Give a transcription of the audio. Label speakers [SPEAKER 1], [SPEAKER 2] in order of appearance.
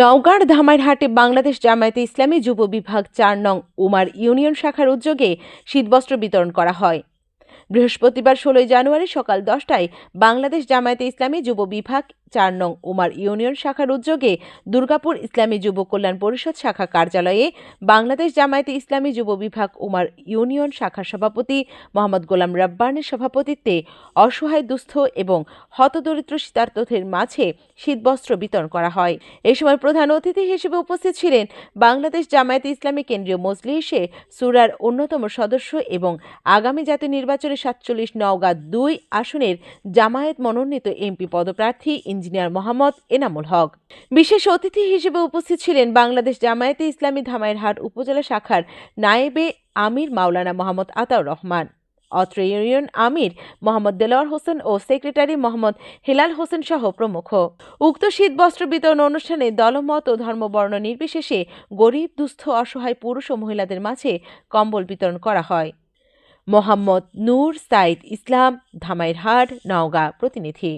[SPEAKER 1] নওগাঁর ধামাইরহাটে বাংলাদেশ জামায়াতে ইসলামী যুব বিভাগ চার নং উমার ইউনিয়ন শাখার উদ্যোগে শীতবস্ত্র বিতরণ করা হয়। বৃহস্পতিবার ষোলোই জানুয়ারি সকাল দশটায় বাংলাদেশ জামায়াতে ইসলামী যুব বিভাগ চার নং উমার ইউনিয়ন শাখার উদ্যোগে দুর্গাপুর ইসলামী যুব কল্যাণ পরিষদ শাখা কার্যালয়ে বাংলাদেশ জামায়াতে ইসলামী যুব বিভাগ উমার ইউনিয়ন শাখার সভাপতি মোহাম্মদ গোলাম রাব্বানের সভাপতিত্বে অসহায়, দুস্থ এবং হতদরিদ্র শীতার্থদের মাঝে শীতবস্ত্র বিতরণ করা হয়। এ সময় প্রধান অতিথি হিসেবে উপস্থিত ছিলেন বাংলাদেশ জামায়াতে ইসলামী কেন্দ্রীয় মজলিসে সুরার অন্যতম সদস্য এবং আগামী জাতীয় নির্বাচনে সাতচল্লিশ নওগাঁ দুই আসনের জামায়াত মনোনীত এমপি পদপ্রার্থী ইঞ্জিনিয়ার মোহাম্মদ এনামুল হক। বিশেষ অতিথি হিসেবে উপস্থিত ছিলেন বাংলাদেশ জামায়াতে ইসলামী ধামাইরহাট উপজেলা শাখার নায়েবে আমির মাওলানা মোহাম্মদ আতাউর রহমান, অত্র ইউনিয়ন আমির মোহাম্মদ দেলোয়ার হোসেন ও সেক্রেটারি মোহাম্মদ হেলাল হোসেন সহ প্রমুখ। উক্ত শীত বস্ত্র বিতরণ অনুষ্ঠানে দলমত ও ধর্মবর্ণ নির্বিশেষে গরিব, দুস্থ, অসহায় পুরুষ ও মহিলাদের মাঝে কম্বল বিতরণ করা হয়। মোহাম্মদ নূর সাইদ ইসলাম, ধামাইরহাট, নওগাঁ, প্রতিনিধি।